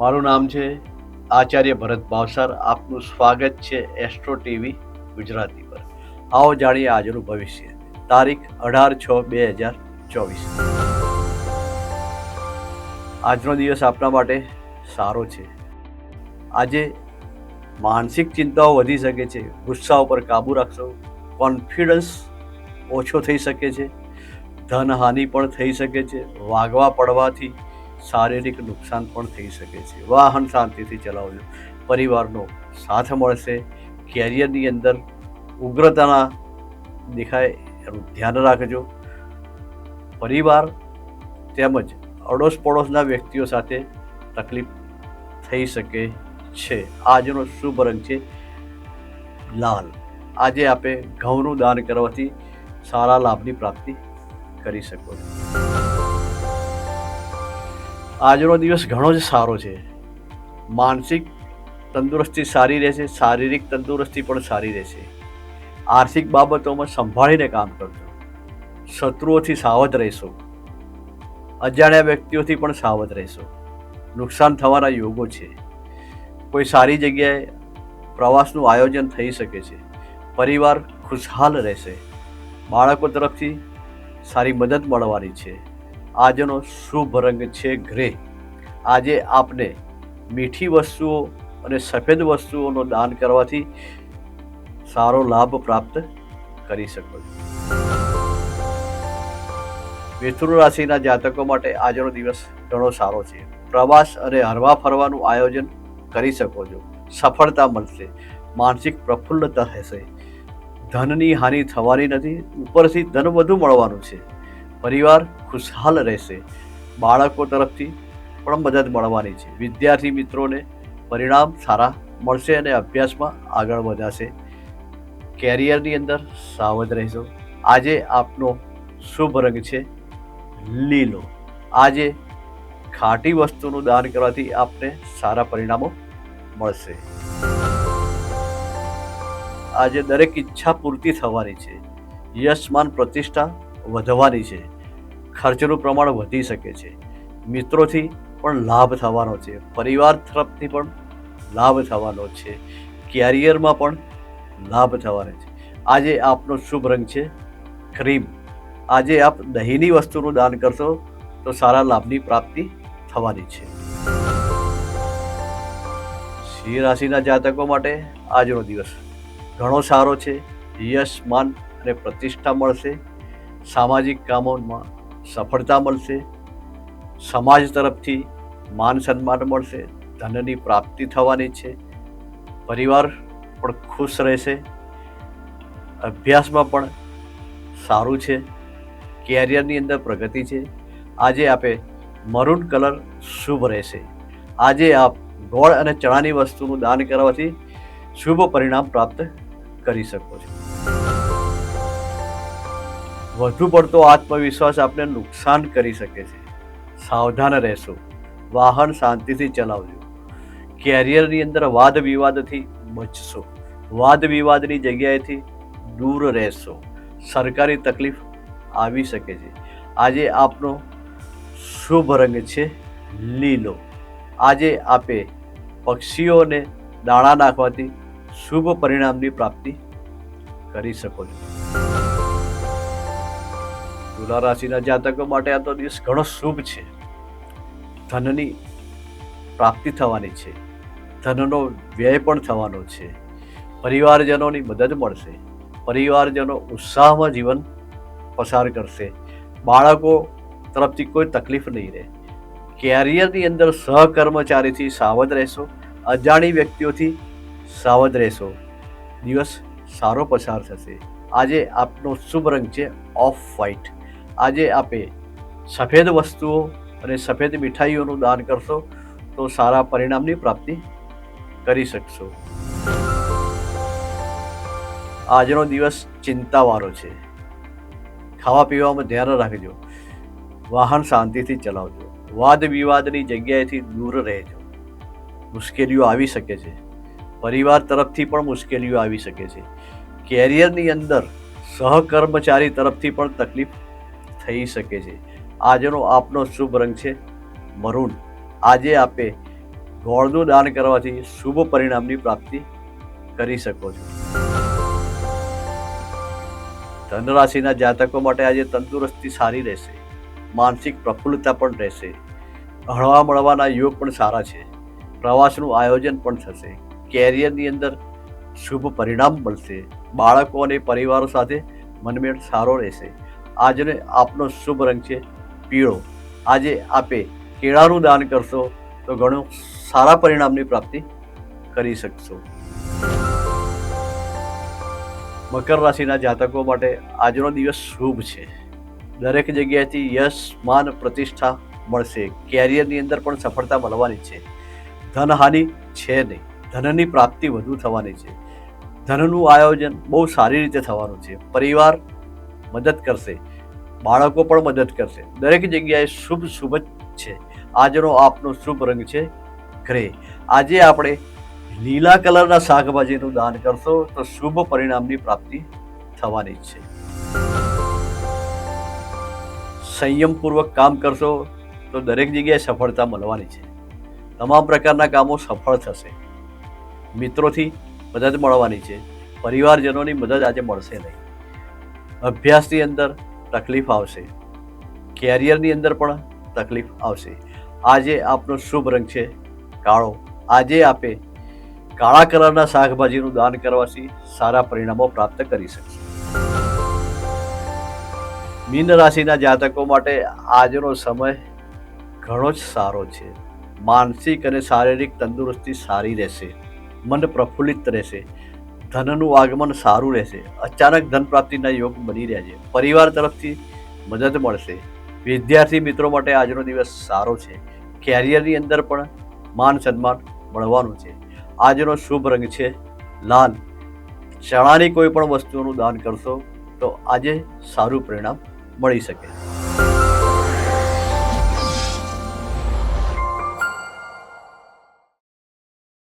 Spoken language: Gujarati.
મારું નામ છે આચાર્ય ભરત ભાવસાર આપનું સ્વાગત છે એસ્ટ્રો ટીવી ગુજરાતી પર. આવો જાણીએ આજનું ભવિષ્ય. તારીખ અઢાર છ બે હજાર ચોવીસ. આજનો દિવસ આપના માટે સારો છે. આજે માનસિક ચિંતાઓ વધી શકે છે, ગુસ્સા ઉપર કાબૂ રાખશો કોન્ફિડન્સ ઓછો થઈ શકે છે, ધનહાનિ પણ થઈ શકે છે, વાગવા પડવાથી શારીરિક નુકસાન પણ થઈ શકે છે. વાહન શાંતિથી ચલાવજો. પરિવારનો સાથ મળશે. કેરિયરની અંદર ઉગ્રતાના દેખાય એનું ધ્યાન રાખજો. પરિવાર તેમજ અડોશ પડોશના વ્યક્તિઓ સાથે તકલીફ થઈ શકે છે. આજનો શુભ રંગ છે લાલ. આજે આપે ઘઉંનું દાન કરવાથી સારા લાભની પ્રાપ્તિ કરી શકો છો. આજનો દિવસ ઘણો જ સારો છે. માનસિક તંદુરસ્તી સારી રહેશે, શારીરિક તંદુરસ્તી પણ સારી રહેશે. આર્થિક બાબતોમાં સંભાળીને કામ કરજો. શત્રુઓથી સાવધ રહેશો. અજાણ્યા વ્યક્તિઓથી પણ સાવધ રહેશો. નુકસાન થવાના યોગો છે. કોઈ સારી જગ્યાએ પ્રવાસનું આયોજન થઈ શકે છે. પરિવાર ખુશહાલ રહેશે. બાળકો તરફથી સારી મદદ મળવાની છે. આજનો શુભ રંગ છે ગ્રે. આજે આપને મીઠી વસ્તુઓ અને સફેદ વસ્તુઓનો દાન કરવાથી સારો લાભ પ્રાપ્ત કરી શકો છો. મિથુન રાશિના જાતકો માટે આજનો દિવસ ઘણો સારો છે. પ્રવાસ અને હરવા ફરવાનું આયોજન કરી શકો છો. સફળતા મળશે. માનસિક પ્રફુલ્લતા રહેશે. ધનની હાનિ થવાની નથી. ઉપરથી ધન વધુ મળવાનું છે. પરિવાર ખુશહાલ રહેશે. બાળકો તરફથી પણ મદદ મળવાની છે. વિદ્યાર્થી મિત્રોને પરિણામ સારા મળશે અને અભ્યાસમાં આગળ વધાશે. કેરિયરની અંદર સાવધ રહેશો. આજે આપનો શુભ રંગ છે લીલો. આજે ખાટી વસ્તુનું દાન કરવાથી આપને સારા પરિણામો મળશે. આજે દરેક ઈચ્છા પૂર્તિ થવાની છે. યશમાન પ્રતિષ્ઠા વધવાની છે. ખર્ચનું પ્રમાણ વધી શકે છે. મિત્રોથી પણ લાભ થવાનો છે. પરિવાર તરફથી પણ લાભ થવાનો છે. કેરિયરમાં પણ લાભ થવાનો છે. આજે આપનો શુભ રંગ છે ક્રીમ. આજે આપ દહીંની વસ્તુનું દાન કરશો તો સારા લાભની પ્રાપ્તિ થવાની છે. સિંહ રાશિના જાતકો માટે આજનો દિવસ ઘણો સારો છે. યશ, માન અને પ્રતિષ્ઠા મળશે. સામાજિક કામોમાં સફળતા મળશે, સમાજ તરફથી માન સન્માન મળશે, ધનની પ્રાપ્તિ થવાની છે, પરિવાર પણ ખુશ રહેશે, અભ્યાસમાં પણ સારું છે, કેરિયરની અંદર પ્રગતિ છે. આજે આપે મરૂન કલર શુભ રહેશે. આજે આપ ગોળ અને ચણાની વસ્તુનું દાન કરવાથી શુભ પરિણામ પ્રાપ્ત કરી શકો છો. વધુ પડતો આત્મવિશ્વાસ આપને નુકસાન કરી શકે છે. સાવધાન રહેશો. વાહન શાંતિથી ચલાવજો. કેરિયરની અંદર વાદ વિવાદથી બચશો વાદ વિવાદની જગ્યાએથી દૂર રહેશો. સરકારી તકલીફ આવી શકે છે. આજે આપનો શુભ રંગ છે લીલો. આજે આપે પક્ષીઓને દાણા નાખવાથી શુભ પરિણામની પ્રાપ્તિ કરી શકો છો. તુલા રાશિના જાતકો માટે આ તો દિવસ ઘણો શુભ છે. ધનની પ્રાપ્તિ થવાની છે. ધનનો વ્યય પણ થવાનો છે. પરિવારજનોની મદદ મળશે. પરિવારજનો ઉત્સાહમાં જીવન પસાર કરશે. બાળકો તરફથી કોઈ તકલીફ નહીં રહે. કેરિયરની અંદર સહકર્મચારીથી સાવધ રહેશો. અજાણી વ્યક્તિઓથી સાવધ રહેશો. દિવસ સારો પસાર થશે. આજે આપનો શુભ રંગ છે ઓફ વ્હાઇટ. આજે આપે સફેદ વસ્તુઓ અને સફેદ મીઠાઈઓનું દાન કરશો તો સારા પરિણામની પ્રાપ્તિ કરી શકશો. આજનો દિવસ ચિંતાવાળો છે. ખાવા પીવામાં ધ્યાન રાખજો. વાહન શાંતિથી ચલાવજો. વાદ વિવાદની જગ્યાએથી દૂર રહેજો. મુશ્કેલીઓ આવી શકે છે. પરિવાર તરફથી પણ મુશ્કેલીઓ આવી શકે છે. કેરિયરની અંદર સહકર્મચારી તરફથી પણ તકલીફ થઈ શકે છે. આજનો આપનો શુભ રંગ છે મરૂન. આજે આપે ગોળનું દાન કરવાથી શુભ પરિણામની પ્રાપ્તિ કરી શકો છો. ધન રાશિના જાતકો માટે આજે તંદુરસ્તી સારી રહેશે. માનસિક પ્રફુલ્લતા પણ રહેશે. હળવા મળવાના યોગ પણ સારા છે. પ્રવાસનું આયોજન પણ થશે. કેરિયરની અંદર શુભ પરિણામ મળશે. બાળકો અને પરિવારો સાથે મનમેળ સારો રહેશે. આજને આપનો શુભ રંગ છે પીળો. આજે આપે કેળાનું દાન કરશો તો ઘણું સારા પરિણામની પ્રાપ્તિ કરી શકશો. મકર રાશિના જાતકો માટે આજનો દિવસ શુભ છે. દરેક જગ્યાએથી યશ, માન, પ્રતિષ્ઠા મળશે. કેરિયરની અંદર પણ સફળતા મળવાની છે. ધનહાનિ છે નહીં. ધનની પ્રાપ્તિ વધુ થવાની છે. ધનનું આયોજન બહુ સારી રીતે થવાનું છે. પરિવાર મદદ કરશે. બાળકો પણ મદદ કરશે. દરેક જગ્યાએ શુભ શુભ જ છે. આજનો આપનો શુભ રંગ છે ગ્રે. આજે આપણે લીલા કલરના શાકભાજીનું દાન કરશો તો શુભ પરિણામની પ્રાપ્તિ થવાની છે. સંયમપૂર્વક કામ કરશો તો દરેક જગ્યાએ સફળતા મળવાની છે. તમામ પ્રકારના કામો સફળ થશે. મિત્રોથી મદદ મળવાની છે. પરિવારજનોની મદદ આજે મળશે નહીં. અભ્યાસની અંદર તકલીફ આવશે. કેરિયરની અંદર પણ તકલીફ આવશે. આજે આપનો શુભ રંગ છે કાળો. આજે આપે કાળા કલરના શાકભાજીનું દાન કરવાથી સારા પરિણામો પ્રાપ્ત કરી શકશો મીન રાશિના જાતકો માટે આજનો સમય ઘણો જ સારો છે. માનસિક અને શારીરિક તંદુરસ્તી સારી રહેશે. મન પ્રફુલ્લિત રહેશે. ધનનું આગમન સારું રહેશે. અચાનક ધન પ્રાપ્તિના યોગ બની રહ્યા છે. પરિવાર તરફથી મદદ મળશે. વિદ્યાર્થી મિત્રો માટે આજનો દિવસ સારો છે. કેરિયરની અંદર પણ માન સન્માન મળવાનું છે. આજનો શુભ રંગ છે લાલ. ચણાની કોઈ પણ વસ્તુઓનું દાન કરશો તો આજે સારું પરિણામ મળી શકે.